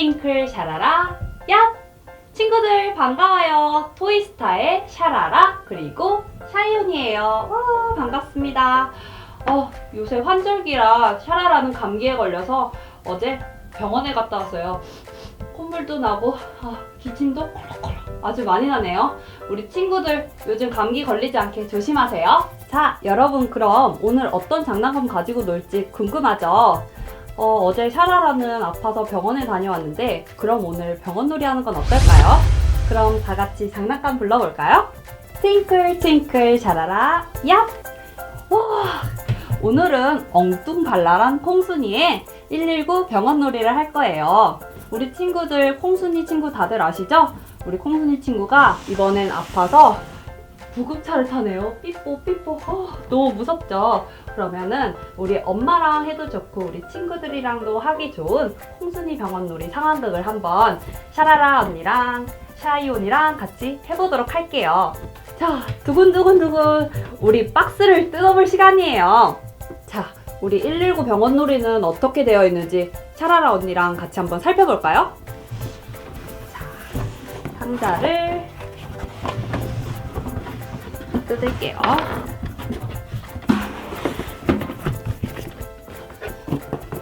팅클 샤라라 얍! 친구들 반가워요. 토이스타의 샤라라 그리고 샤이온이에요. 와 반갑습니다. 어, 요새 환절기라 샤라라는 감기에 걸려서 어제 병원에 갔다 왔어요. 콧물도 나고 아, 기침도 콜록콜록 아주 많이 나네요. 우리 친구들 요즘 감기 걸리지 않게 조심하세요. 자, 여러분 그럼 오늘 어떤 장난감 가지고 놀지 궁금하죠? 어, 어제 샤라라는 아파서 병원에 다녀왔는데 그럼 오늘 병원놀이 하는 건 어떨까요? 그럼 다 같이 장난감 불러볼까요? 팅클 팅클 샤라라 얍! 와, 오늘은 엉뚱발랄한 콩순이의 119 병원놀이를 할 거예요. 우리 친구들 콩순이 친구 다들 아시죠? 우리 콩순이 친구가 이번엔 아파서 구급차를 타네요. 삐뽀 삐뽀. 어, 너무 무섭죠? 그러면은 우리 엄마랑 해도 좋고 우리 친구들이랑도 하기 좋은 콩순이 병원놀이 상황극을 한번 샤라라 언니랑 샤이온이랑 같이 해보도록 할게요. 자, 두근두근두근 우리 박스를 뜯어볼 시간이에요. 자, 우리 119 병원놀이는 어떻게 되어 있는지 샤라라 언니랑 같이 한번 살펴볼까요? 자, 상자를 뜯을게요.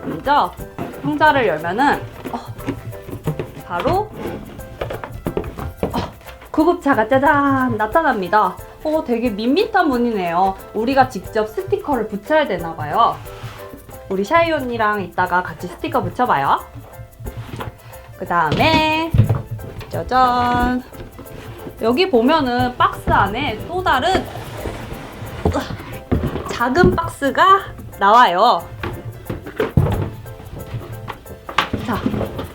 먼저 상자를 열면은 어, 바로 어, 구급차가 짜잔 나타납니다. 어, 되게 밋밋한 문이네요. 우리가 직접 스티커를 붙여야 되나 봐요. 우리 샤이 언니랑 이따가 같이 스티커 붙여봐요. 그 다음에 짜잔 여기 보면은 박스 안에 또 다른 작은 박스가 나와요. 자,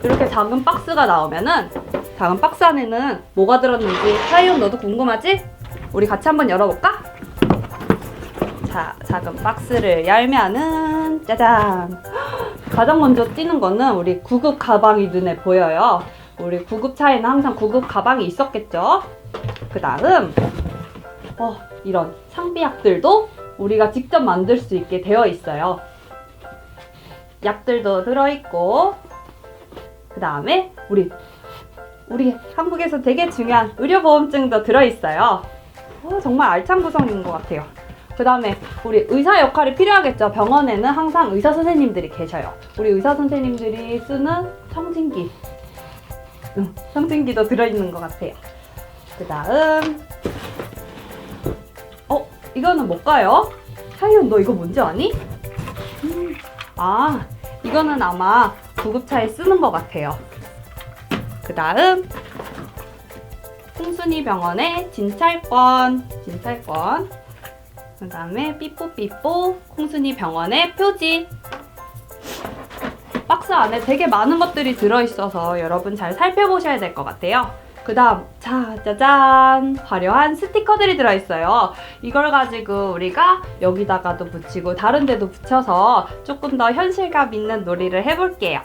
이렇게 작은 박스가 나오면은 작은 박스 안에는 뭐가 들었는지 사이온 너도 궁금하지? 우리 같이 한번 열어볼까? 자, 작은 박스를 열면은 짜잔! 가장 먼저 띄는 거는 우리 구급 가방이 눈에 보여요. 우리 구급차에는 항상 구급 가방이 있었겠죠? 그 다음, 어, 이런 상비약들도 우리가 직접 만들 수 있게 되어 있어요. 약들도 들어있고, 그 다음에 우리, 우리 한국에서 되게 중요한 의료보험증도 들어있어요. 어, 정말 알찬 구성인 것 같아요. 그 다음에 우리 의사 역할이 필요하겠죠. 병원에는 항상 의사 선생님들이 계셔요. 우리 의사 선생님들이 쓰는 청진기. 응, 청진기도 들어있는 것 같아요. 그 다음. 어, 이거는 뭘까요? 하이온, 너 이거 뭔지 아니? 음, 아, 이거는 아마 구급차에 쓰는 것 같아요. 그 다음. 홍순이 병원의 진찰권. 진찰권. 그 다음에 삐뽀삐뽀 콩순이 병원의 표지 박스 안에 되게 많은 것들이 들어있어서 여러분 잘 살펴보셔야 될 것 같아요. 그 다음 자 짜잔! 화려한 스티커들이 들어있어요. 이걸 가지고 우리가 여기다가도 붙이고 다른 데도 붙여서 조금 더 현실감 있는 놀이를 해볼게요.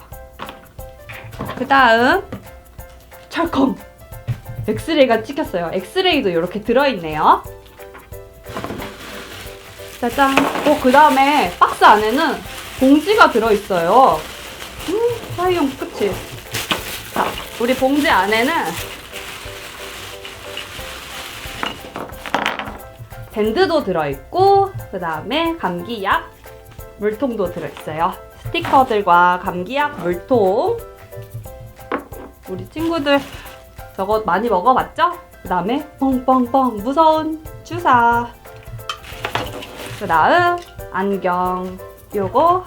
그 다음 철컹! 엑스레이가 찍혔어요. 엑스레이도 이렇게 들어있네요. 짜잔. 어, 그 다음에 박스 안에는 봉지가 들어있어요. 음, 사이용 그치? 자, 우리 봉지 안에는 밴드도 들어있고, 그 다음에 감기약, 물통도 들어있어요. 스티커들과 감기약, 물통. 우리 친구들 저거 많이 먹어봤죠? 그 다음에 뻥뻥뻥 무서운 주사. 그 다음 안경 요거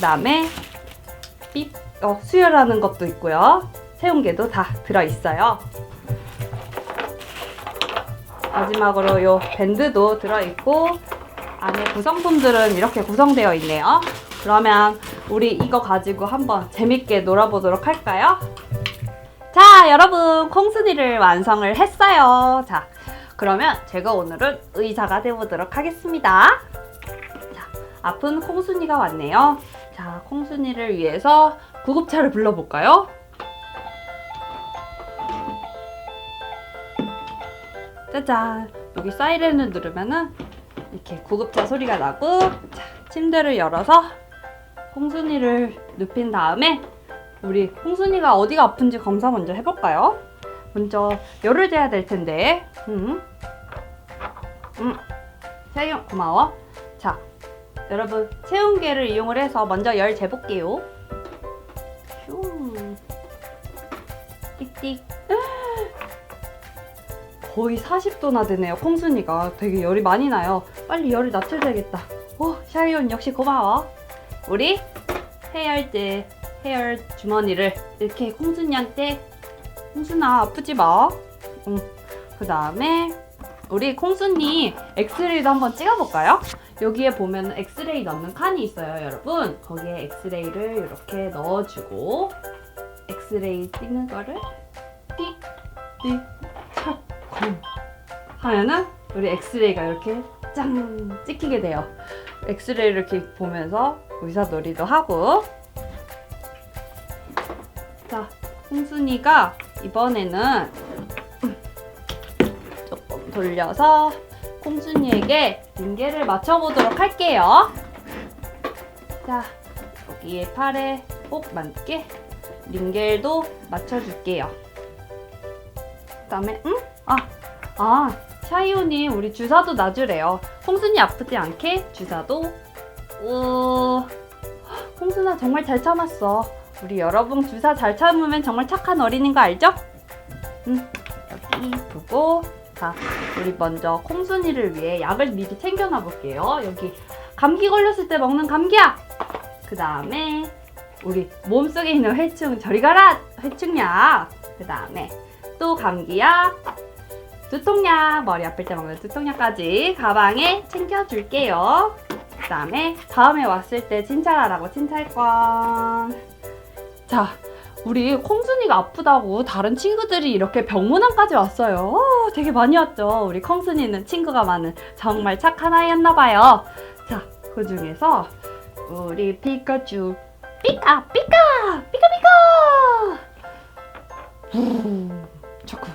그 다음에 삐 어, 수혈하는 것도 있고요 세운개도 다 들어있어요 마지막으로 요 밴드도 들어있고 안에 구성품들은 이렇게 구성되어 있네요 그러면 우리 이거 가지고 한번 재밌게 놀아보도록 할까요? 자 여러분 콩순이를 완성을 했어요 자 그러면 제가 오늘은 의사가 되보도록 하겠습니다. 자, 아픈 콩순이가 왔네요. 자, 콩순이를 위해서 구급차를 불러볼까요? 짜잔! 여기 사이렌을 누르면은 이렇게 구급차 소리가 나고 자, 침대를 열어서 콩순이를 눕힌 다음에 우리 홍순이가 어디가 아픈지 검사 먼저 해볼까요? 먼저 열을 재야 될 텐데. 음. 음. 세용 고마워. 자, 여러분 체온계를 이용을 해서 먼저 열 재볼게요. 슝. 띡띡. 거의 40도나 되네요. 콩순이가 되게 열이 많이 나요. 빨리 열을 낮춰줘야겠다. 오, 샤이온 역시 고마워. 우리 해열제, 해열 주머니를 이렇게 콩순이한테 콩순아 아프지 마. 응. 그 다음에 우리 콩순이 엑스레이도 한번 찍어볼까요? 여기에 보면 엑스레이 넣는 칸이 있어요, 여러분. 거기에 엑스레이를 이렇게 넣어주고 엑스레이 찍는 거를 띡, 띡, 탁, 콩 하면은 우리 엑스레이가 이렇게 짱 찍히게 돼요. 엑스레이를 이렇게 보면서 의사 놀이도 하고 자, 홍순이가 이번에는 조금 돌려서 콩순이에게 링겔을 맞춰보도록 할게요. 자, 여기에 팔에 꼭 맞게 링겔도 맞춰줄게요. 그 다음에, 응? 아, 아, 샤이온이 우리 주사도 놔주래요. 홍순이 아프지 않게 주사도. 오, 홍순아 정말 잘 참았어. 우리 여러분 주사 잘 참으면 정말 착한 어린인 거 알죠? 응, 여기 두고. 자, 우리 먼저 콩순이를 위해 약을 미리 챙겨놔 볼게요. 여기 감기 걸렸을 때 먹는 감기약. 그 다음에 우리 몸속에 있는 회충 저리 가라 회충약. 그 다음에 또 감기약, 두통약 머리 아플 때 먹는 두통약까지 가방에 챙겨줄게요. 그 다음에 다음에 왔을 때 친찰하라고 친찰권. 자, 우리 콩순이가 아프다고 다른 친구들이 이렇게 병문안까지 왔어요. 어, 되게 많이 왔죠. 우리 콩순이는 친구가 많은 정말 착한 아이였나봐요. 자, 그 중에서 우리 피카츄 삐까 삐까 삐까 음, 자꾸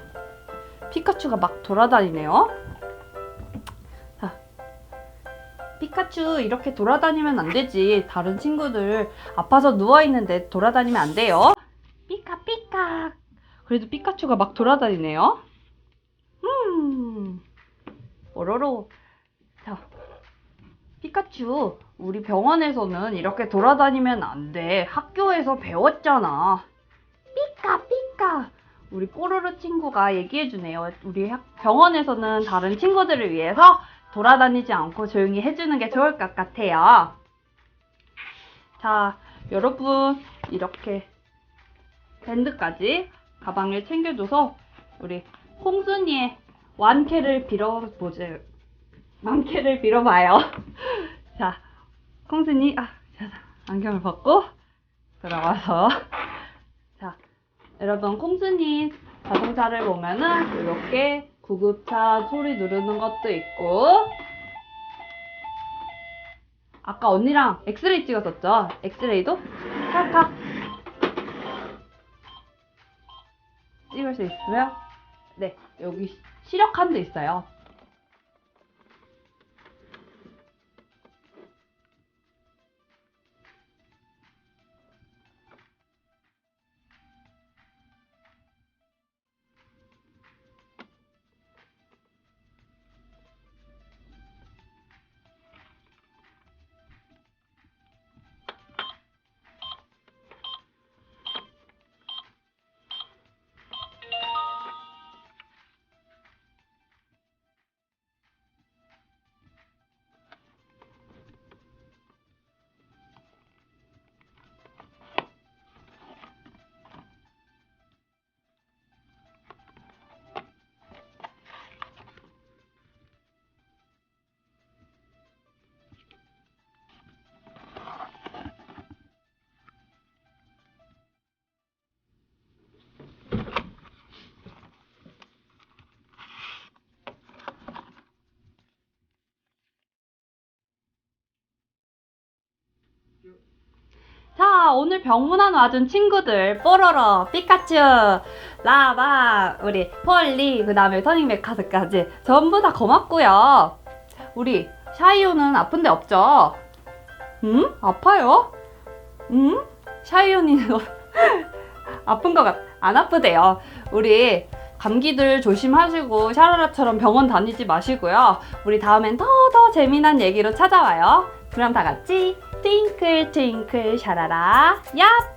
피카츄가 막 돌아다니네요. 자, 피카츄 이렇게 돌아다니면 안 되지. 다른 친구들 아파서 누워 있는데 돌아다니면 안 돼요. 그래도 피카츄가 막 돌아다니네요. 음. 뽀로로. 자, 피카츄, 우리 병원에서는 이렇게 돌아다니면 안 돼. 학교에서 배웠잖아. 삐까 삐까. 우리 뽀로로 친구가 얘기해주네요. 우리 학- 병원에서는 다른 친구들을 위해서 돌아다니지 않고 조용히 해주는 게 좋을 것 같아요. 자, 여러분, 이렇게 밴드까지 가방을 챙겨줘서 우리 홍순이의 완쾌를 빌어보자. 완쾌를 빌어봐요. 자, 콩순이, 아, 자, 안경을 벗고 들어가서. 자, 여러분, 콩순이 자동차를 보면은 이렇게 구급차 소리 누르는 것도 있고, 아까 언니랑 엑스레이 찍었었죠? 엑스레이도 탁탁 찍을 수 있으면 네 여기 시력칸도 있어요. 오늘 병문안 와준 친구들 뽀로로, 피카츄, 라바, 우리 폴리, 그 다음에 터닝메카드까지 전부 다 고맙고요. 우리 샤이오는 아픈데 없죠? 음? 아파요? 음? 샤이오는 아픈 것 같, 안 아프대요. 우리 감기들 조심하시고 샤라라처럼 병원 다니지 마시고요. 우리 다음엔 더 더 재미난 얘기로 찾아와요. 그럼 다 같이 트윙클 트윙클 샤라라 얍!